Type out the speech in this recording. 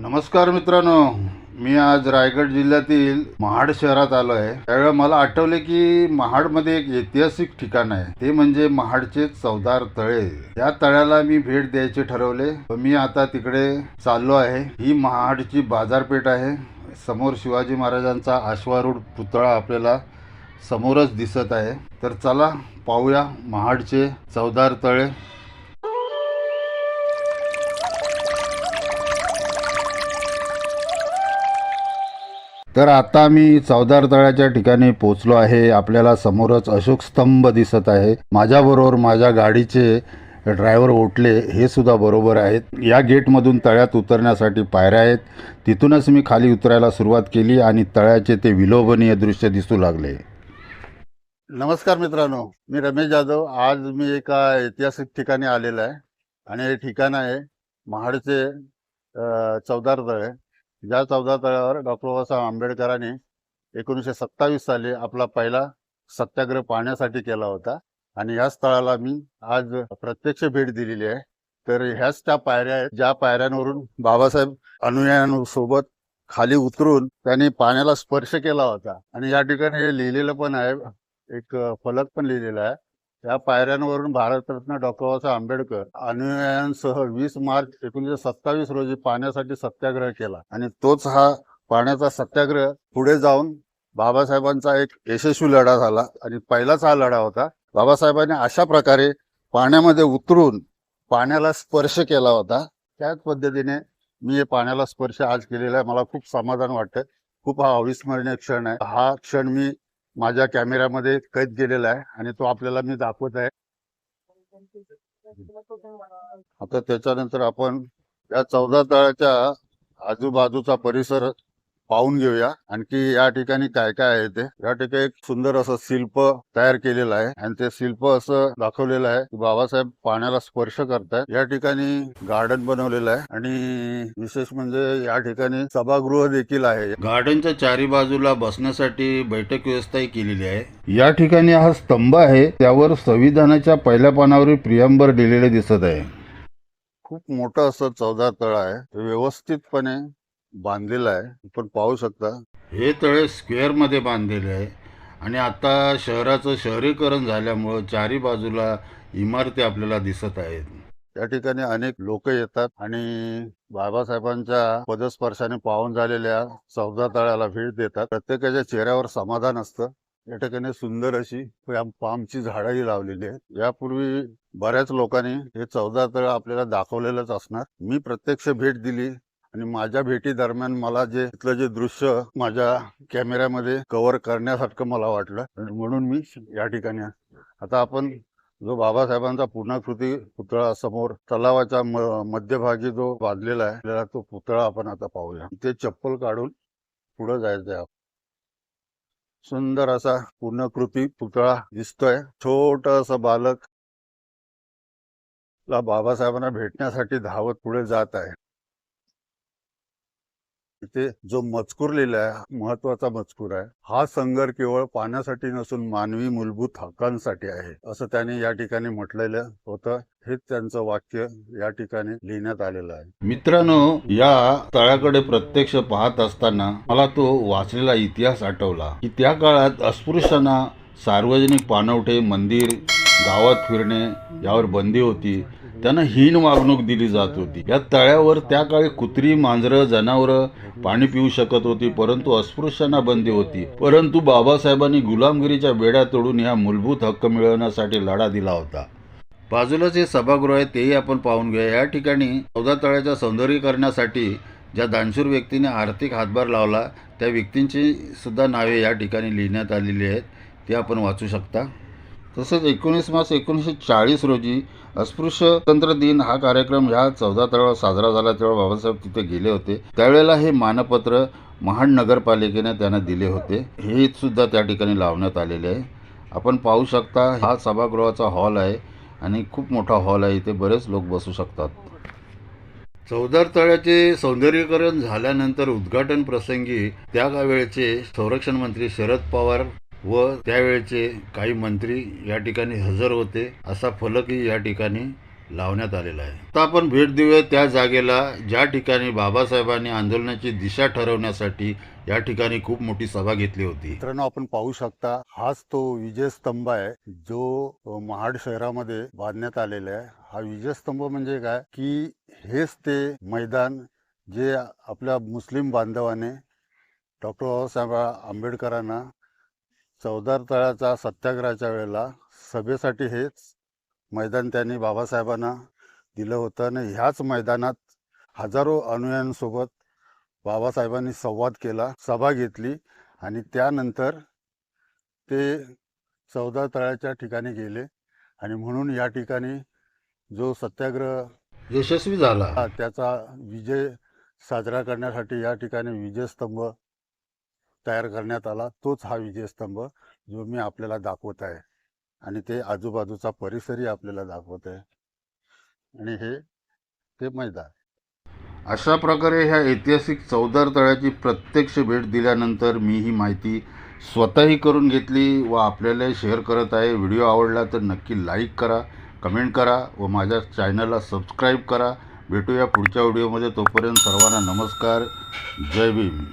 नमस्कार मित्रांनो मी आज रायगड जिल्ह्यातील महाड शहरात आलो आहे. त्यावेळेला मला आठवले की महाडमध्ये एक ऐतिहासिक ठिकाण आहे. ते म्हणजे महाडचे चौदार तळे. या तळ्याला मी भेट द्यायचे ठरवले. व मी आता तिकडे चाललो आहे. ही महाडची बाजारपेठ आहे. समोर शिवाजी महाराजांचा आश्वारूढ पुतळा आपल्याला समोरच दिसत आहे. तर चला पाहूया महाडचे चौदार तळे. तर आता मी चौदार तळ्याच्या ठिकाणी पोहोचलो आहे. आपल्याला समोरच अशोक स्तंभ दिसत आहे. माझ्याबरोबर माझ्या गाडीचे ड्रायव्हर ओटले हे सुद्धा बरोबर आहेत. या गेटमधून तळ्यात उतरण्यासाठी पायऱ्या आहेत. तिथूनच मी खाली उतरायला सुरुवात केली आणि तळ्याचे ते विलोभनीय दृश्य दिसू लागले. नमस्कार मित्रांनो मी रमेश जाधव. आज मी एका ऐतिहासिक ठिकाणी आलेलो आहे आणि हे ठिकाण आहे महाडचे चौदार तळे. या चौदा तळ्यावर डॉक्टर बाबासाहेब आंबेडकरांनी एकोणीसशे सत्तावीस साली आपला पहिला सत्याग्रह पाहण्यासाठी केला होता. आणि या स्थळाला मी आज प्रत्यक्ष भेट दिलेली आहे. तर ह्याच त्या पायऱ्या आहेत ज्या पायऱ्यांवरून बाबासाहेब अनुयायांसोबत खाली उतरून त्यांनी पाण्याला स्पर्श केला होता. आणि या ठिकाणी हे लिहिलेलं पण आहे एक फलक पण लिहिलेला आहे. या पायऱ्यांवरून भारतरत्न डॉक्टर बाबासाहेब आंबेडकर अनुयायांसह वीस मार्च एकोणीसशे सत्तावीस रोजी पाण्यासाठी सत्याग्रह केला. आणि तोच हा पाण्याचा सत्याग्रह पुढे जाऊन बाबासाहेबांचा एक यशस्वी लढा झाला. आणि पहिलाच हा लढा होता. बाबासाहेबांनी अशा प्रकारे पाण्यामध्ये उतरून पाण्याला स्पर्श केला होता. त्याच पद्धतीने मी हे पाण्याला स्पर्श आज केलेला आहे. मला खूप समाधान वाटतं खूप हा अविस्मरणीय क्षण आहे. हा क्षण मी माझ्या कॅमेऱ्यामध्ये कैद केलेला आहे आणि तो आपल्याला मी दाखवत आहे. आता त्याच्यानंतर आपण या चौदा तळाच्या आजूबाजूचा परिसर पाहून घेऊया. आणखी या ठिकाणी काय काय आहे ते? या ठिकाणी एक सुंदर असं शिल्प तयार केलेलं आहे. आणि ते शिल्प असं दाखवलेलं आहे की बाबासाहेब पाण्याला स्पर्श करतायत. या ठिकाणी गार्डन बनवलेलं आहे. आणि विशेष म्हणजे या ठिकाणी सभागृह देखील आहे. गार्डनच्या चारी बाजूला बसण्यासाठी बैठक व्यवस्थाही केलेली आहे. या ठिकाणी हा स्तंभ आहे. त्यावर संविधानाच्या पहिल्या पानावर प्रियांबर लिहिलेले दिसत आहे. खूप मोठं असं चौदा तळ आहे. व्यवस्थितपणे बांधलेलं आहे. आपण पाहू शकता. हे तळे स्क्वेअरमध्ये बांधलेले आहे. आणि आता शहराचं शहरीकरण झाल्यामुळं चारी बाजूला इमारती आपल्याला दिसत आहेत. त्या ठिकाणी अनेक लोक येतात आणि बाबासाहेबांच्या पदस्पर्शाने पाहून झालेल्या चौदा तळ्याला भेट देतात. प्रत्येकाच्या चेहऱ्यावर समाधान असतं. या ठिकाणी सुंदर अशी पाम- पामची झाडंही लावलेली आहेत. यापूर्वी बऱ्याच लोकांनी हे चौदा तळ आपल्याला दाखवलेलंच असणार. मी प्रत्यक्ष भेट दिली. आणि माझ्या भेटी दरम्यान मला जे इथलं जे दृश्य माझ्या कॅमेऱ्यामध्ये कव्हर करण्यासारखं मला वाटलं. म्हणून मी या ठिकाणी आता आपण जो बाबासाहेबांचा पूर्णाकृती पुतळा समोर तलावाच्या मध्यभागी जो बांधलेला आहे तो पुतळा आपण आता पाहूया. ते चप्पल काढून पुढे जायचं आहे. सुंदर असा पूर्णकृती पुतळा दिसतोय. छोट असं बालक ला बाबासाहेबांना भेटण्यासाठी धावत पुढे जात आहे. इथे जो मजकूर लिहिला आहे महत्त्वाचा मजकूर आहे हा संघर्ष केवळ पाण्यासाठी नसून मानवी मूलभूत हक्कांसाठी आहे असं त्यांनी या ठिकाणी म्हटलेलं होतं. हेच त्यांचं वाक्य या ठिकाणी लिहिण्यात आलेलं आहे. मित्रांनो या तळ्याकडे प्रत्यक्ष पाहत असताना मला तो वाचलेला इतिहास आठवला की त्या काळात अस्पृश्यांना सार्वजनिक पाणवठे मंदिर गावात फिरणे यावर बंदी होती. त्यांना हीन वागणूक दिली जात होती. या तळ्यावर त्या काळी कुत्री मांजरं जनावरं पाणी पिऊ शकत होती परंतु अस्पृश्यांना बंदी होती. परंतु बाबासाहेबांनी गुलामगिरीच्या बेड्या तोडून या मूलभूत हक्क मिळवण्यासाठी लढा दिला होता. बाजूलाच हे सभागृह आहे तेही आपण पाहून घेऊया. या ठिकाणी चौदा तळ्याच्या सौंदर्यीकरणासाठी ज्या दानशूर व्यक्तीने आर्थिक हातभार लावला त्या व्यक्तींची सुद्धा नावे या ठिकाणी लिहिण्यात आलेली आहेत. ते आपण वाचू शकता. तसेच एकोणीस मार्च एकोणीसशे चाळीस रोजी अस्पृश्य तंत्र दिन हा कार्यक्रम ह्या चौदा तळावर साजरा झाला तेव्हा बाबासाहेब तिथे गेले होते. त्यावेळेला हे मानपत्र महाड नगरपालिकेने त्यांना दिले होते. हे सुद्धा त्या ठिकाणी लावण्यात आलेले आहे. आपण पाहू शकता हा सभागृहाचा हॉल आहे आणि खूप मोठा हॉल आहे. इथे बरेच लोक बसू शकतात. चौदार तळ्याचे सौंदर्यीकरण झाल्यानंतर उद्घाटन प्रसंगी त्या वेळचे संरक्षण मंत्री शरद पवार व त्यावेळचे काही मंत्री या ठिकाणी हजर होते. असा फलकही या ठिकाणी लावण्यात आलेला आहे. आता आपण भेट देऊया त्या जागेला ज्या ठिकाणी बाबासाहेबांनी आंदोलनाची दिशा ठरवण्यासाठी या ठिकाणी खूप मोठी सभा घेतली होती. मित्रांनो आपण पाहू शकता हाच तो विजयस्तंभ आहे जो महाड शहरामध्ये बांधण्यात आलेला आहे. हा विजयस्तंभ म्हणजे काय? की हेच ते मैदान जे आपल्या मुस्लिम बांधवाने डॉक्टर बाबासाहेब आंबेडकरांना चौदार तळाचा सत्याग्रहाच्या वेळेला सभेसाठी हेच मैदान त्यांनी बाबासाहेबांना दिलं होतं. आणि ह्याच मैदानात हजारो अनुयायांसोबत बाबासाहेबांनी संवाद केला सभा घेतली. आणि त्यानंतर ते चौदा तळ्याच्या ठिकाणी गेले. आणि म्हणून या ठिकाणी जो सत्याग्रह यशस्वी झाला. त्याचा विजय साजरा करण्यासाठी या ठिकाणी विजयस्तंभ तयार करण्यात आला तोच हा विजयस्तंभ जो मी आपल्याला दाखवत आहे. आणि ते आजूबाजूचा परिसरही आपल्याला दाखवत आहे. आणि हे ते मैदान. अशा प्रकारे ह्या ऐतिहासिक चौदार तळ्याची प्रत्यक्ष भेट दिल्यानंतर मी ही माहिती स्वतःही करून घेतली व आपल्याला शेअर करत आहे. व्हिडिओ आवडला तर नक्की लाईक करा कमेंट करा व माझ्या चॅनलला सबस्क्राईब करा. भेटूया पुढच्या व्हिडिओमध्ये तोपर्यंत सर्वांना नमस्कार. जय भीम.